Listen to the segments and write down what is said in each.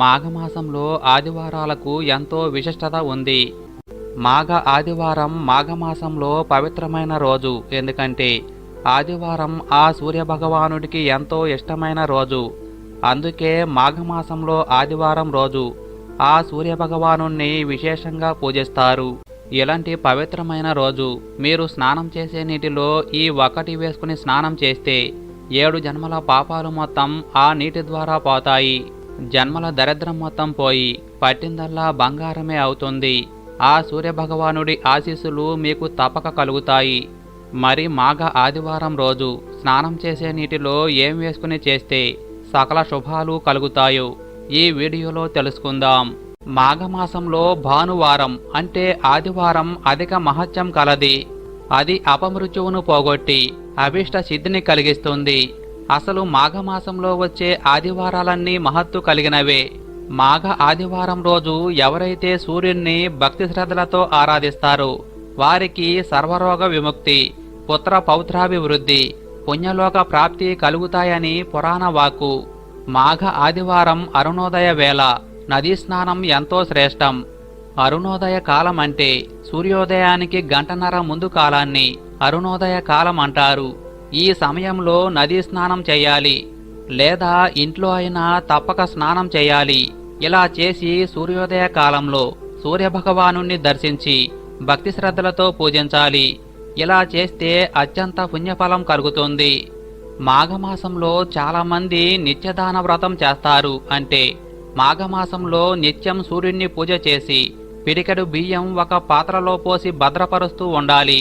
మాఘమాసంలో ఆదివారాలకు ఎంతో విశిష్టత ఉంది. మాఘ ఆదివారం మాఘమాసంలో పవిత్రమైన రోజు ఎందుకంటే ఆదివారం ఆ సూర్యభగవానుడికి ఎంతో ఇష్టమైన రోజు. అందుకే మాఘమాసంలో ఆదివారం రోజు ఆ సూర్యభగవాను విశేషంగా పూజిస్తారు. ఇలాంటి పవిత్రమైన రోజు మీరు స్నానం చేసే నీటిలో ఈ ఒకటి వేసుకుని స్నానం చేస్తే ఏడు జన్మల పాపాలు మొత్తం ఆ నీటి ద్వారా పోతాయి. జన్మల దరిద్రం మొత్తం పోయి పట్టిందల్లా బంగారమే అవుతుంది. ఆ సూర్యభగవానుడి ఆశీస్సులు మీకు తప్పక కలుగుతాయి. మరి మాఘ ఆదివారం రోజు స్నానం చేసే నీటిలో ఏం వేసుకుని చేస్తే సకల శుభాలు కలుగుతాయో ఈ వీడియోలో తెలుసుకుందాం. మాఘమాసంలో భానువారం అంటే ఆదివారం అధిక మహత్యం కలది. అది అపమృత్యువును పోగొట్టి అభిష్ట సిద్ధిని కలిగిస్తుంది. అసలు మాఘమాసంలో వచ్చే ఆదివారాలన్నీ మహత్తు కలిగినవే. మాఘ ఆదివారం రోజు ఎవరైతే సూర్యుణ్ణి భక్తి శ్రద్ధలతో ఆరాధిస్తారో వారికి సర్వరోగ విముక్తి పుత్ర పౌత్రాభివృద్ధి పుణ్యలోక ప్రాప్తి కలుగుతాయని పురాణ వాక్కు. మాఘ ఆదివారం అరుణోదయ వేళ నదీ స్నానం ఎంతో శ్రేష్టం. అరుణోదయ కాలం అంటే సూర్యోదయానికి గంటన్నర ముందు కాలాన్ని అరుణోదయ కాలం అంటారు ఈ సమయంలో నదీ స్నానం చేయాలి లేదా ఇంట్లో అయినా తప్పక స్నానం చేయాలి. ఇలా చేసి సూర్యోదయ కాలంలో సూర్యభగవాను దర్శించి భక్తి శ్రద్ధలతో పూజించాలి. ఇలా చేస్తే అత్యంత పుణ్యఫలం కలుగుతుంది. మాఘమాసంలో చాలామంది నిత్యదాన వ్రతం చేస్తారు అంటే మాఘమాసంలో నిత్యం సూర్యుణ్ణి పూజ చేసి పిడికెడు బియ్యం ఒక పాత్రలో పోసి భద్రపరుస్తూ ఉండాలి.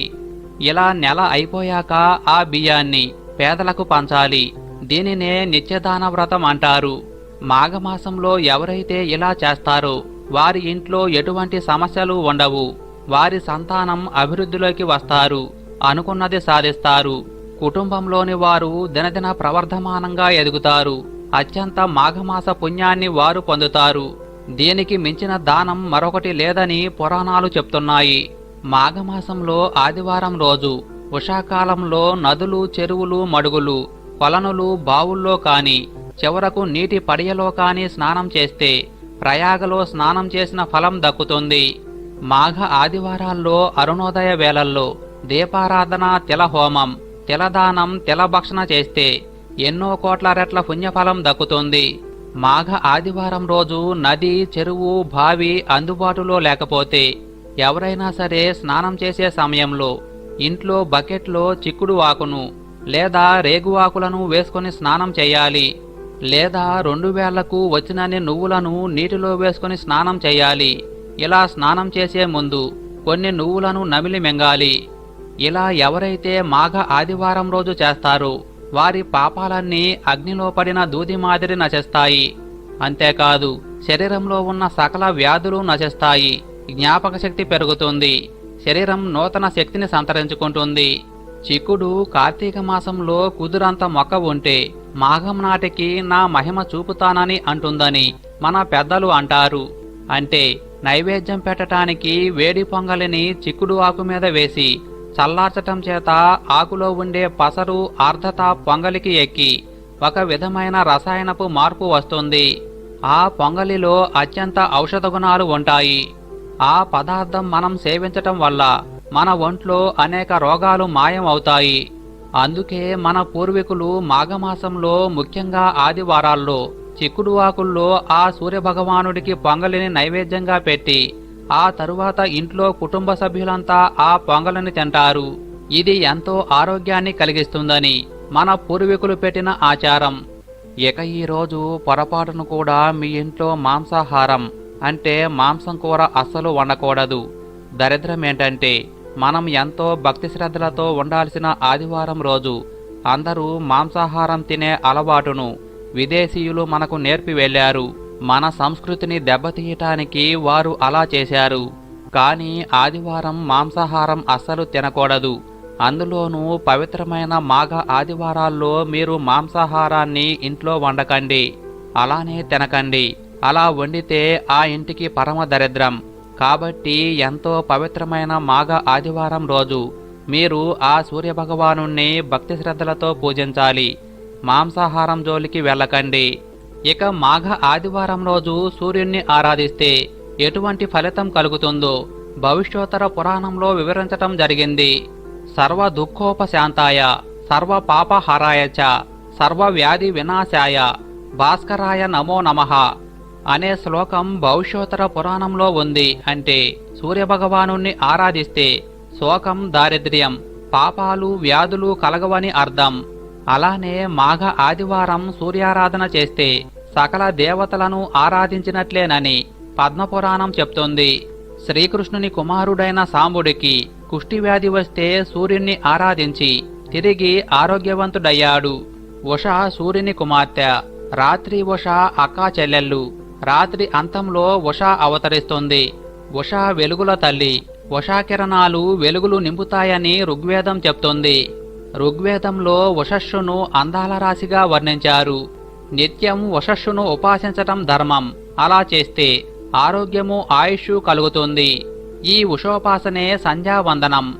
ఇలా నెల అయిపోయాక ఆ బియ్యాన్ని పేదలకు పంచాలి. దీనినే నిత్యదాన వ్రతం అంటారు. మాఘమాసంలో ఎవరైతే ఇలా చేస్తారో వారి ఇంట్లో ఎటువంటి సమస్యలు ఉండవు. వారి సంతానం అభివృద్ధిలోకి వస్తారు. అనుకున్నది సాధిస్తారు. కుటుంబంలోని వారు దినదిన ప్రవర్ధమానంగా ఎదుగుతారు. అత్యంత మాఘమాస పుణ్యాన్ని వారు పొందుతారు. దీనికి మించిన దానం మరొకటి లేదని పురాణాలు చెప్తున్నాయి. మాఘమాసంలో ఆదివారం రోజు ఉషాకాలంలో నదులు చెరువులు మడుగులు కొలనులు బావుల్లో కాని చివరకు నీటి పడియలో కాని స్నానం చేస్తే ప్రయాగలో స్నానం చేసిన ఫలం దక్కుతుంది. మాఘ ఆదివారాల్లో అరుణోదయ వేళల్లో దీపారాధన తిలహోమం తిలదానం తిలభక్షణ చేస్తే ఎన్నో కోట్ల రెట్ల పుణ్యఫలం దక్కుతుంది. మాఘ ఆదివారం రోజు నది చెరువు బావి అందుబాటులో లేకపోతే ఎవరైనా సరే స్నానం చేసే సమయంలో ఇంట్లో బకెట్లో చిక్కుడు ఆకును లేదా రేగువాకులను వేసుకొని స్నానం చేయాలి లేదా రెండు వేళ్ళకు వచ్చినన్ని నువ్వులను నీటిలో వేసుకొని స్నానం చేయాలి. ఇలా స్నానం చేసే ముందు కొన్ని నువ్వులను నమిలి మింగాలి. ఇలా ఎవరైతే మాఘ ఆదివారం రోజు చేస్తారో వారి పాపాలన్నీ అగ్నిలో పడిన దూది మాదిరి నశిస్తాయి. అంతేకాదు శరీరంలో ఉన్న సకల వ్యాధులు నశిస్తాయి. జ్ఞాపక శక్తి పెరుగుతుంది. శరీరం నూతన శక్తిని సంతరించుకుంటుంది. చిక్కుడు కార్తీక మాసంలో కుదురంత మొక్క ఉంటే మాఘం నాటికి నా మహిమ చూపుతానని అంటుందని మన పెద్దలు అంటారు. అంటే నైవేద్యం పెట్టటానికి వేడి పొంగలిని చిక్కుడు ఆకు మీద వేసి చల్లార్చటం చేత ఆకులో ఉండే పసరు ఆర్ధత పొంగలికి ఎక్కి ఒక విధమైన రసాయనపు మార్పు వస్తుంది. ఆ పొంగలిలో అత్యంత ఔషధ గుణాలు ఉంటాయి. ఆ పదార్థం మనం సేవించటం వల్ల మన ఒంట్లో అనేక రోగాలు మాయం అవుతాయి. అందుకే మన పూర్వీకులు మాఘమాసంలో ముఖ్యంగా ఆదివారాల్లో చిక్కుడు ఆకుల్లో ఆ సూర్యభగవానుడికి పొంగలిని నైవేద్యంగా పెట్టి ఆ తరువాత ఇంట్లో కుటుంబ సభ్యులంతా ఆ పొంగలిని తింటారు. ఇది ఎంతో ఆరోగ్యాన్ని కలిగిస్తుందని మన పూర్వీకులు పెట్టిన ఆచారం. ఇక ఈ రోజు పొరపాటును కూడా మీ ఇంట్లో మాంసాహారం అంటే మాంసం కూర అస్సలు వండకూడదు. దరిద్రం ఏంటంటే మనం ఎంతో భక్తి శ్రద్ధలతో ఉండాల్సిన ఆదివారం రోజు అందరూ మాంసాహారం తినే అలవాటును విదేశీయులు మనకు నేర్పి వెళ్ళారు. మన సంస్కృతిని దెబ్బతీయటానికి వారు అలా చేశారు. కానీ ఆదివారం మాంసాహారం అస్సలు తినకూడదు. అందులోనూ పవిత్రమైన మాఘ ఆదివారాల్లో మీరు మాంసాహారాన్ని ఇంట్లో వండకండి. అలానే తినకండి. అలా వండితే ఆ ఇంటికి పరమ దరిద్రం కాబట్టి ఎంతో పవిత్రమైన మాఘ ఆదివారం రోజు మీరు ఆ సూర్యభగవాను భక్తి శ్రద్ధలతో పూజించాలి. మాంసాహారం జోలికి వెళ్ళకండి. ఇక మాఘ ఆదివారం రోజు సూర్యుణ్ణి ఆరాధిస్తే ఎటువంటి ఫలితం కలుగుతుందో భవిష్యోత్తర పురాణంలో వివరించటం జరిగింది. సర్వ దుఃఖోపశాంతాయ సర్వ పాపహారాయ చ సర్వ వ్యాధి వినాశాయ భాస్కరాయ నమో నమః. అనే శ్లోకం భవిష్యోత్తర పురాణంలో ఉంది అంటే సూర్యభగవాను ఆరాధిస్తే శోకం దారిద్ర్యం పాపాలు వ్యాధులు కలగవని అర్థం. అలానే మాఘ ఆదివారం సూర్యారాధన చేస్తే సకల దేవతలను ఆరాధించినట్లేనని పద్మపురాణం చెప్తోంది. శ్రీకృష్ణుని కుమారుడైన సాంబుడికి కుష్టివ్యాధి వస్తే సూర్యుణ్ణి ఆరాధించి తిరిగి ఆరోగ్యవంతుడయ్యాడు. ఉష సూర్యుని కుమార్తె రాత్రి ఉష అక్కా చెల్లెళ్ళు రాత్రి అంతంలో ఉష అవతరిస్తుంది. ఉష వెలుగుల తల్లి. ఉషా కిరణాలు వెలుగులు నింపుతాయని ఋగ్వేదం చెప్తుంది. ఋగ్వేదంలో ఉషస్సును అందాల రాశిగా వర్ణించారు. నిత్యం ఉషస్సును ఉపాసించటం ధర్మం. అలా చేస్తే ఆరోగ్యము ఆయుష్ కలుగుతుంది. ఈ ఉషోపాసనే సంధ్యావందనం.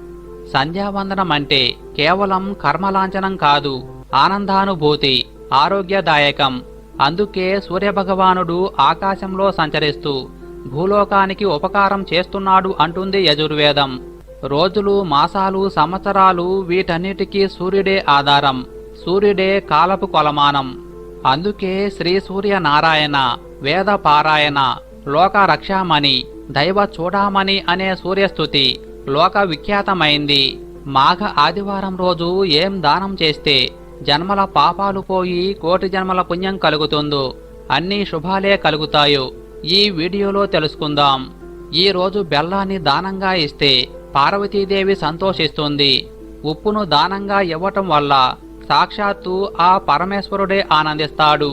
సంధ్యావందనం అంటే కేవలం కర్మలాంఛనం కాదు ఆనందానుభూతి ఆరోగ్యదాయకం. అందుకే సూర్యభగవానుడు ఆకాశంలో సంచరిస్తూ భూలోకానికి ఉపకారం చేస్తున్నాడు అంటుంది యజుర్వేదం. రోజులు మాసాలు సంవత్సరాలు వీటన్నిటికీ సూర్యుడే ఆధారం సూర్యుడే కాలపు కొలమానం. అందుకే శ్రీ సూర్య నారాయణ వేద పారాయణ లోక రక్షామణి దైవ చూడామణి అనే సూర్యస్థుతి లోక విఖ్యాతమైంది. మాఘ ఆదివారం రోజు ఏం దానం చేస్తే జన్మల పాపాలు పోయి కోటి జన్మల పుణ్యం కలుగుతుందో అన్ని శుభాలే కలుగుతాయో ఈ వీడియోలో తెలుసుకుందాం. ఈ రోజు బెల్లాన్ని దానంగా ఇస్తే పార్వతీదేవి సంతోషిస్తుంది. ఉప్పును దానంగా ఇవ్వటం వల్ల సాక్షాత్తు ఆ పరమేశ్వరుడే ఆనందిస్తాడు.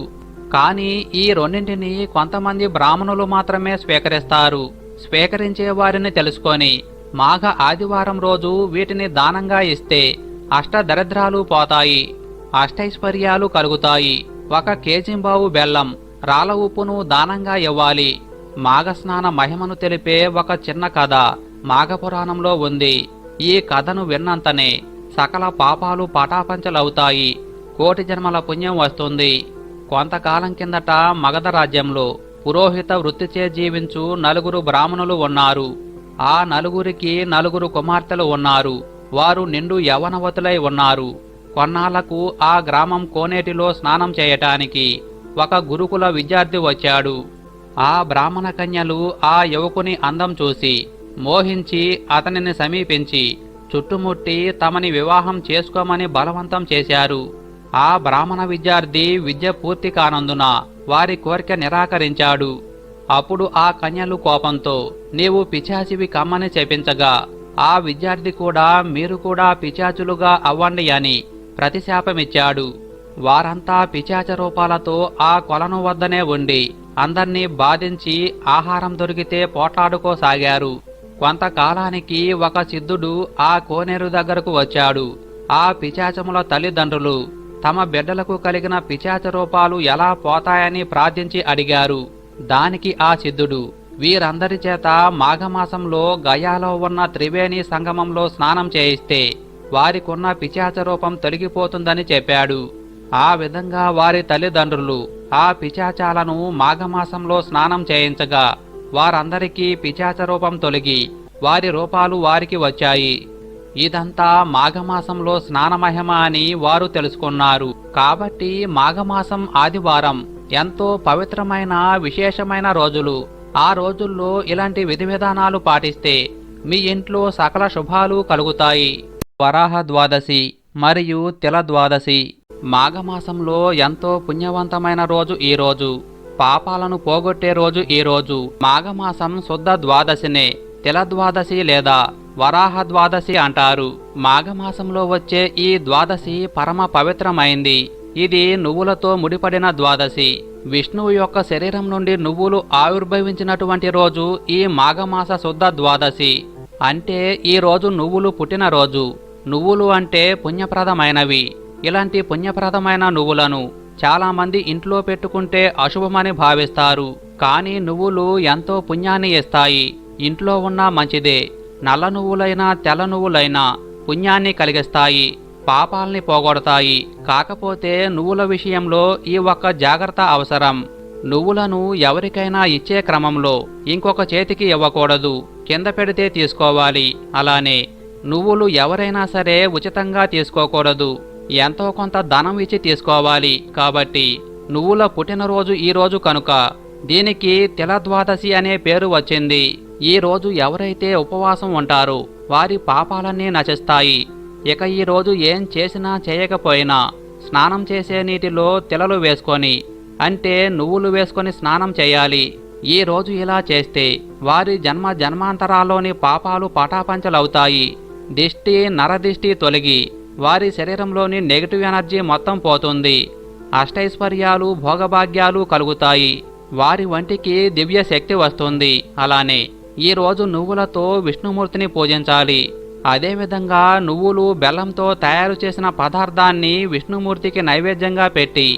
కానీ ఈ రెండింటిని కొంతమంది బ్రాహ్మణులు మాత్రమే స్వీకరిస్తారు. స్వీకరించే వారిని తెలుసుకొని మాఘ ఆదివారం రోజు వీటిని దానంగా ఇస్తే అష్టదరిద్రాలు పోతాయి. అష్టైశ్వర్యాలు కలుగుతాయి. ఒక కేజింబావు బెల్లం రాళ్ళ ఉప్పును దానంగా ఇవ్వాలి. మాఘస్నాన మహిమను తెలిపే ఒక చిన్న కథ మాఘపురాణంలో ఉంది. ఈ కథను విన్నంతనే సకల పాపాలు పటాపంచలవుతాయి. కోటి జన్మల పుణ్యం వస్తుంది. కొంతకాలం కిందట మగధ రాజ్యంలో పురోహిత వృత్తిచే జీవించు నలుగురు బ్రాహ్మణులు ఉన్నారు. ఆ నలుగురికి నలుగురు కుమార్తెలు ఉన్నారు. వారు నిండు యవనవతులై ఉన్నారు. కొన్నాళ్ళకు ఆ గ్రామం కోనేటిలో స్నానం చేయటానికి ఒక గురుకుల విద్యార్థి వచ్చాడు. ఆ బ్రాహ్మణ కన్యలు ఆ యువకుని అందం చూసి మోహించి అతనిని సమీపించి చుట్టుముట్టి తమని వివాహం చేసుకోమని బలవంతం చేశారు. ఆ బ్రాహ్మణ విద్యార్థి విద్య పూర్తి కానందున వారి కోరిక నిరాకరించాడు. అప్పుడు ఆ కన్యలు కోపంతో నీవు పిచాచివి కమ్మని చెప్పించగా ఆ విద్యార్థి కూడా మీరు కూడా పిచాచులుగా అవ్వండి అని ప్రతిశాపమిచ్చాడు. వారంతా పిచాచ రూపాలతో ఆ కొలను వద్దనే ఉండి అందర్నీ బాధించి ఆహారం దొరికితే పోట్లాడుకోసాగారు. కొంతకాలానికి ఒక సిద్ధుడు ఆ కోనేరు దగ్గరకు వచ్చాడు. ఆ పిచాచముల తల్లిదండ్రులు తమ బిడ్డలకు కలిగిన పిచాచ రూపాలు ఎలా పోతాయని ప్రార్థించి అడిగారు. దానికి ఆ సిద్ధుడు వీరందరి చేత మాఘమాసంలో గయాలో ఉన్న త్రివేణి సంగమంలో స్నానం చేయిస్తే వారికున్న పిచాచ రూపం తొలగిపోతుందని చెప్పాడు. ఆ విధంగా వారి తల్లిదండ్రులు ఆ పిచాచాలను మాఘమాసంలో స్నానం చేయించగా వారందరికీ పిచాచ రూపం తొలగి వారి రూపాలు వారికి వచ్చాయి. ఇదంతా మాఘమాసంలో స్నానమహిమ అని వారు తెలుసుకున్నారు. కాబట్టి మాఘమాసం ఆదివారం ఎంతో పవిత్రమైన విశేషమైన రోజులు. ఆ రోజుల్లో ఇలాంటి విధి విధానాలు పాటిస్తే మీ ఇంట్లో సకల శుభాలు కలుగుతాయి. వరాహ ద్వాదశి మరియు తిల ద్వాదశి. మాఘమాసంలో ఎంతో పుణ్యవంతమైన రోజు ఈ రోజు. పాపాలను పోగొట్టే రోజు ఈ రోజు. మాఘమాసం శుద్ధ ద్వాదశినే తిల ద్వాదశి లేదా వరాహ ద్వాదశి అంటారు. మాఘమాసంలో వచ్చే ఈ ద్వాదశి పరమ పవిత్రమైంది. ఇది నువ్వులతో ముడిపడిన ద్వాదశి. విష్ణువు యొక్క శరీరం నుండి నువ్వులు ఆవిర్భవించినటువంటి రోజు ఈ మాఘమాస శుద్ధ ద్వాదశి. అంటే ఈ రోజు నువ్వులు పుట్టిన రోజు. నువ్వులు అంటే పుణ్యప్రదమైనవి. ఇలాంటి పుణ్యప్రదమైన నువ్వులను చాలామంది ఇంట్లో పెట్టుకుంటే అశుభమని భావిస్తారు. కానీ నువ్వులు ఎంతో పుణ్యాన్ని ఇస్తాయి. ఇంట్లో ఉన్నా మంచిదే. నల్ల నువ్వులైనా తెల్ల నువ్వులైనా పుణ్యాన్ని కలిగిస్తాయి. పాపాల్ని పోగొడతాయి. కాకపోతే నువ్వుల విషయంలో ఈ ఒక్క జాగ్రత్త అవసరం. నువ్వులను ఎవరికైనా ఇచ్చే క్రమంలో ఇంకొక చేతికి ఇవ్వకూడదు. కింద పెడితే తీసుకోవాలి. అలానే నువ్వులు ఎవరైనా సరే ఉచితంగా తీసుకోకూడదు. ఎంతో కొంత ధనం ఇచ్చి తీసుకోవాలి. కాబట్టి నువ్వుల పుట్టినరోజు ఈ రోజు కనుక. దీనికి తిలద్వాదశి అనే పేరు వచ్చింది. ఈ రోజు ఎవరైతే ఉపవాసం ఉంటారో వారి పాపాలన్నీ నశిస్తాయి. ఇక ఈ రోజు ఏం చేసినా చేయకపోయినా స్నానం చేసే నీటిలో తిలలు వేసుకొని అంటే నువ్వులు వేసుకొని స్నానం చేయాలి. ఈ రోజు ఇలా చేస్తే వారి జన్మ జన్మాంతరాల్లోని పాపాలు పటాపంచలవుతాయి. దిష్టి నరదిష్టి తొలగి వారి శరీరంలోని నెగిటివ్ ఎనర్జీ మొత్తం పోతుంది. అష్టైశ్వర్యాలు భోగభాగ్యాలు కలుగుతాయి. వారి వంటికి దివ్య శక్తి వస్తుంది. అలానే ఈ రోజు నువ్వులతో విష్ణుమూర్తిని పూజించాలి. అదేవిధంగా నువ్వులు బెల్లంతో తయారు చేసిన పదార్థాన్ని విష్ణుమూర్తికి నైవేద్యంగా పెట్టి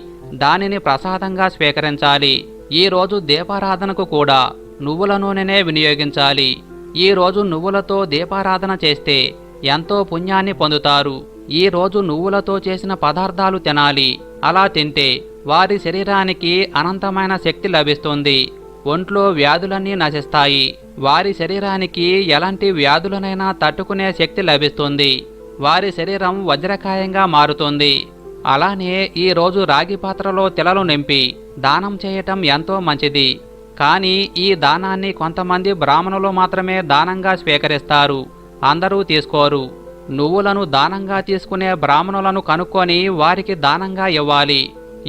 దానిని ప్రసాదంగా స్వీకరించాలి. ఈ రోజు దీపారాధనకు కూడా నువ్వుల నూనెనే వినియోగించాలి. ఈరోజు నువ్వులతో దీపారాధన చేస్తే ఎంతో పుణ్యాన్ని పొందుతారు. ఈ రోజు నువ్వులతో చేసిన పదార్థాలు తినాలి. అలా తింటే వారి శరీరానికి అనంతమైన శక్తి లభిస్తుంది. ఒంట్లో వ్యాధులన్నీ నశిస్తాయి. వారి శరీరానికి ఎలాంటి వ్యాధులనైనా తట్టుకునే శక్తి లభిస్తుంది. వారి శరీరం వజ్రకాయంగా మారుతుంది. అలానే ఈరోజు రాగి పాత్రలో తిలలు నింపి దానం చేయటం ఎంతో మంచిది. కానీ ఈ దానాన్ని కొంతమంది బ్రాహ్మణులు మాత్రమే దానంగా స్వీకరిస్తారు అందరూ తీసుకోరు. నువ్వులను దానంగా తీసుకునే బ్రాహ్మణులను కనుక్కొని వారికి దానంగా ఇవ్వాలి.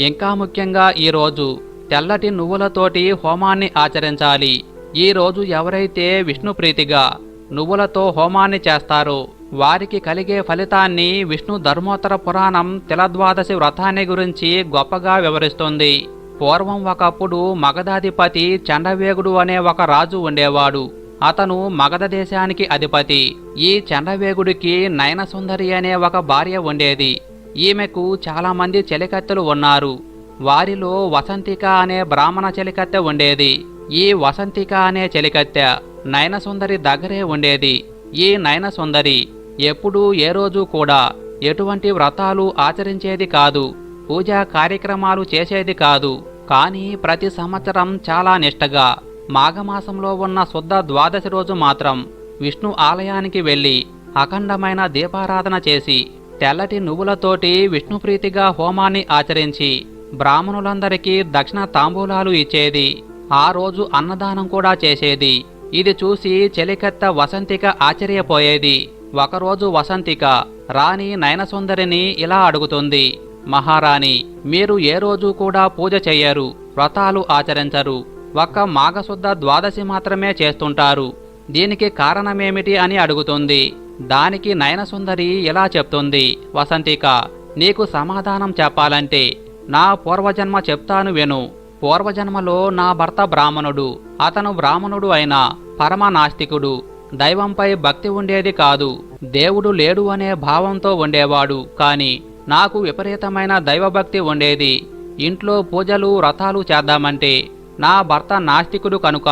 ఇంకా ముఖ్యంగా ఈ రోజు తెల్లటి నువ్వులతోటి హోమాన్ని ఆచరించాలి. ఈ రోజు ఎవరైతే విష్ణు ప్రీతిగా నువ్వులతో హోమాన్ని చేస్తారో వారికి కలిగే ఫలితాన్ని విష్ణు ధర్మోత్తర పురాణం తిలద్వాదశి వ్రతాన్ని గురించి గొప్పగా వివరిస్తుంది. పూర్వం ఒకప్పుడు మగధాధిపతి చండవేగుడు అనే ఒక రాజు ఉండేవాడు. అతను మగధ దేశానికి అధిపతి. ఈ చండవేగుడికి నయనసుందరి అనే ఒక భార్య ఉండేది. ఈమెకు చాలామంది చెలికత్తెలు ఉన్నారు. వారిలో వసంతిక అనే బ్రాహ్మణ చెలికత్తె ఉండేది. ఈ వసంతిక అనే చెలికత్తె నయనసుందరి దగ్గరే ఉండేది. ఈ నయనసుందరి ఎప్పుడూ ఏ రోజు కూడా ఎటువంటి వ్రతాలు ఆచరించేది కాదు. పూజా కార్యక్రమాలు చేసేది కాదు కానీ ప్రతి సంవత్సరం చాలా నిష్టగా. మాఘమాసంలో ఉన్న శుద్ధ ద్వాదశి రోజు మాత్రం విష్ణు ఆలయానికి వెళ్ళి అఖండమైన దీపారాధన చేసి తెల్లటి నువ్వులతోటి విష్ణుప్రీతిగా హోమాన్ని ఆచరించి బ్రాహ్మణులందరికీ దక్షిణ తాంబూలాలు ఇచ్చేది ఆ రోజు అన్నదానం కూడా చేసేది. ఇది చూసి చెలికత్త వసంతిక ఆశ్చర్యపోయేది. ఒకరోజు వసంతిక రాణి నయనసుందరిని ఇలా అడుగుతుంది మహారాణి మీరు ఏ రోజు కూడా పూజ చేయరు వ్రతాలు ఆచరించరు. ఒక్క మాఘశుద్ధ ద్వాదశి మాత్రమే చేస్తుంటారు. దీనికి కారణమేమిటి అని అడుగుతుంది. దానికి నయనసుందరి ఇలా చెప్తుంది వసంతిక నీకు సమాధానం చెప్పాలంటే నా పూర్వజన్మ చెప్తాను విను. పూర్వజన్మలో నా భర్త బ్రాహ్మణుడు అతను బ్రాహ్మణుడు అయిన పరమనాస్తికుడు. దైవంపై భక్తి ఉండేది కాదు. దేవుడు లేడు అనే భావంతో ఉండేవాడు కాని నాకు విపరీతమైన దైవభక్తి ఉండేది. ఇంట్లో పూజలు వ్రతాలు చేద్దామంటే నా భర్త నాస్తికుడు కనుక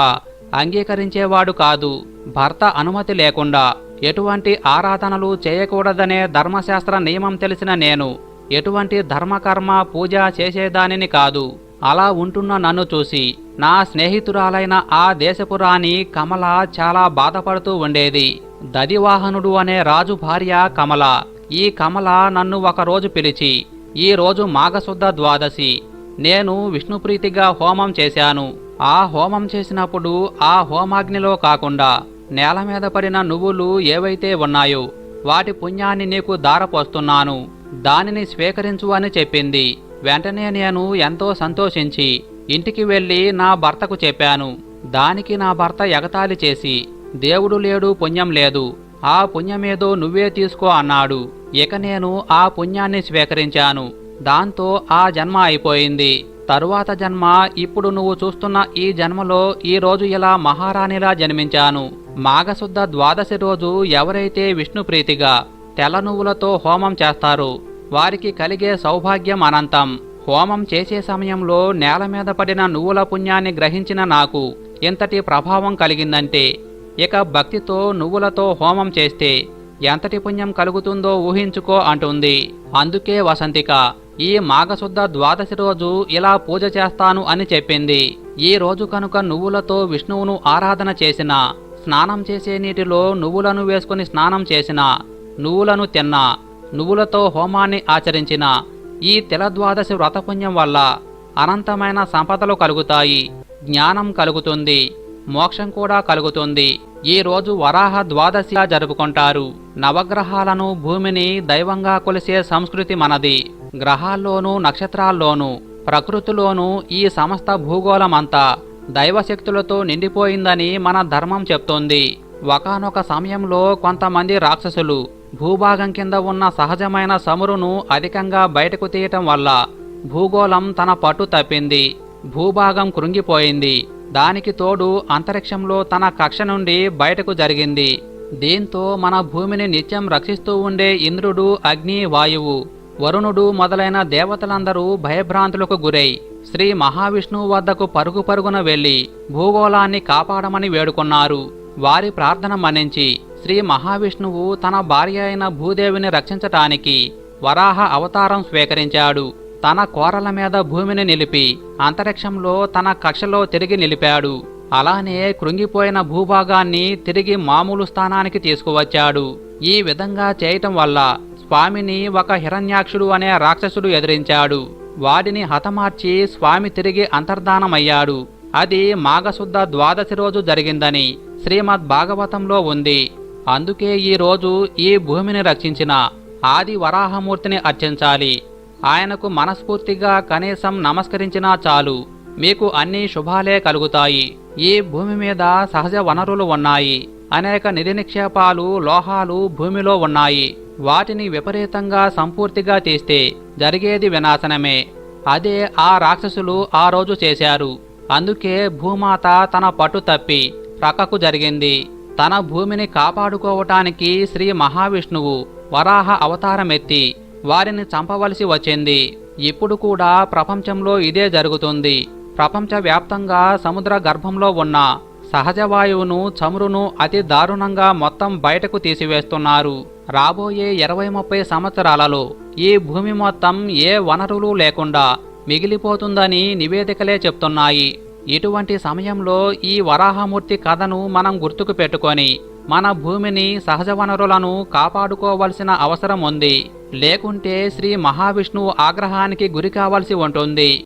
అంగీకరించేవాడు కాదు. భర్త అనుమతి లేకుండా ఎటువంటి ఆరాధనలు చేయకూడదనే ధర్మశాస్త్ర నియమం తెలిసిన నేను ఎటువంటి ధర్మకర్మ పూజ చేసేదానిని కాదు. అలా ఉంటున్న నన్ను చూసి నా స్నేహితురాలైన ఆ దేశపురాణి కమల చాలా బాధపడుతూ ఉండేది. దదివాహనుడు అనే రాజు భార్య కమల ఈ కమల నన్ను ఒకరోజు పిలిచి ఈ రోజు మాఘశుద్ధ ద్వాదశి. నేను విష్ణుప్రీతిగా హోమం చేశాను. ఆ హోమం చేసినప్పుడు ఆ హోమాగ్నిలో కాకుండా నేల మీద పడిన నువ్వులు ఏవైతే ఉన్నాయో వాటి పుణ్యాన్ని నీకు దారపోస్తున్నాను దానిని స్వీకరించు అని చెప్పింది. వెంటనే నేను ఎంతో సంతోషించి ఇంటికి వెళ్ళి నా భర్తకు చెప్పాను. దానికి నా భర్త ఎగతాళి చేసి దేవుడు లేడు పుణ్యం లేదు. ఆ పుణ్యమేదో నువ్వే తీసుకో అన్నాడు. ఇక నేను ఆ పుణ్యాన్ని స్వీకరించాను. దాంతో ఆ జన్మ అయిపోయింది. తరువాత జన్మ ఇప్పుడు నువ్వు చూస్తున్న ఈ జన్మలో ఈ రోజు ఇలా మహారాణిలా జన్మించాను. మాఘశుద్ధ ద్వాదశి రోజు ఎవరైతే విష్ణుప్రీతిగా తెల్ల నువ్వులతో హోమం చేస్తారు వారికి కలిగే సౌభాగ్యం అనంతం. హోమం చేసే సమయంలో నేల మీద పడిన నువ్వుల పుణ్యాన్ని గ్రహించిన నాకు ఇంతటి ప్రభావం కలిగిందంటే ఇక భక్తితో నువ్వులతో హోమం చేస్తే ఎంతటి పుణ్యం కలుగుతుందో ఊహించుకో అంటుంది. అందుకే వసంతిక ఈ మాఘశుద్ధ ద్వాదశి రోజు ఇలా పూజ చేస్తాను అని చెప్పింది. ఈ రోజు కనుక నువ్వులతో విష్ణువును ఆరాధన చేసిన స్నానం చేసే నీటిలో నువ్వులను వేసుకుని స్నానం చేసిన నువ్వులను తిన్నా నువ్వులతో హోమాన్ని ఆచరించిన ఈ తెల ద్వాదశి వ్రతపుణ్యం వల్ల అనంతమైన సంపదలు కలుగుతాయి జ్ఞానం కలుగుతుంది. మోక్షం కూడా కలుగుతుంది. ఈ రోజు వరాహ ద్వాదశిగా జరుపుకుంటారు. నవగ్రహాలను భూమిని దైవంగా కొలిసే సంస్కృతి మనది. గ్రహాల్లోనూ నక్షత్రాల్లోనూ ప్రకృతిలోనూ ఈ సమస్త భూగోళమంతా దైవశక్తులతో నిండిపోయిందని మన ధర్మం చెప్తోంది. ఒకానొక సమయంలో కొంతమంది రాక్షసులు భూభాగం కింద ఉన్న సహజమైన సమురును అధికంగా బయటకు తీయటం వల్ల భూగోళం తన పట్టు తప్పింది. భూభాగం కృంగిపోయింది. దానికి తోడు అంతరిక్షంలో తన కక్ష నుండి బయటకు జరిగింది. దీంతో మన భూమిని నిత్యం రక్షిస్తూ ఉండే ఇంద్రుడు అగ్ని వాయువు వరుణుడు మొదలైన దేవతలందరూ భయభ్రాంతులకు గురై శ్రీ మహావిష్ణువు వద్దకు పరుగు పరుగున వెళ్ళి భూగోళాన్ని కాపాడమని వేడుకున్నారు. వారి ప్రార్థన మన్నించి శ్రీ మహావిష్ణువు తన భార్య అయిన భూదేవిని రక్షించటానికి వరాహ అవతారం స్వీకరించాడు. తన కోరల మీద భూమిని నిలిపి అంతరిక్షంలో తన కక్షలో తిరిగి నిలిపాడు. అలానే కృంగిపోయిన భూభాగాన్ని తిరిగి మామూలు స్థానానికి తీసుకువచ్చాడు. ఈ విధంగా చేయటం వల్ల స్వామిని ఒక హిరణ్యాక్షుడు అనే రాక్షసుడు ఎదిరించాడు. వాడిని హతమార్చి స్వామి తిరిగి అంతర్ధానమయ్యాడు. అది మాఘశుద్ధ ద్వాదశి రోజు జరిగిందని శ్రీమద్ భాగవతంలో ఉంది. అందుకే ఈ రోజు ఈ భూమిని రక్షించిన ఆది వరాహమూర్తిని అర్చించాలి. ఆయనకు మనస్ఫూర్తిగా కనీసం నమస్కరించినా చాలు. మీకు అన్ని శుభాలే కలుగుతాయి. ఈ భూమి మీద సహజ వనరులు ఉన్నాయి. అనేక నిధి నిక్షేపాలు లోహాలు భూమిలో ఉన్నాయి. వాటిని విపరీతంగా సంపూర్తిగా తీస్తే జరిగేది వినాశనమే. అదే ఆ రాక్షసులు ఆ రోజు చేశారు. అందుకే భూమాత తన పట్టు తప్పి ప్రక్కకు జరిగింది. తన భూమిని కాపాడుకోవటానికి శ్రీ మహావిష్ణువు వరాహ అవతారమెత్తి వారిని చంపవలసి వచ్చింది. ఇప్పుడు కూడా ప్రపంచంలో ఇదే జరుగుతుంది. ప్రపంచవ్యాప్తంగా సముద్ర గర్భంలో ఉన్న సహజ వాయువును చమురును అతి దారుణంగా మొత్తం బయటకు తీసివేస్తున్నారు. రాబోయే ఇరవై ముప్పై సంవత్సరాలలో ఈ భూమి మొత్తం ఏ వనరులు లేకుండా మిగిలిపోతుందని నివేదికలే చెప్తున్నాయి. ఇటువంటి సమయంలో ఈ వరాహమూర్తి కథను మనం గుర్తుకు పెట్టుకొని మన భూమిని సహజ వనరులను కాపాడుకోవలసిన అవసరం ఉంది. లేకుంటే శ్రీ మహావిష్ణువు ఆగ్రహానికి గురి కావాల్సి ఉంటుంది.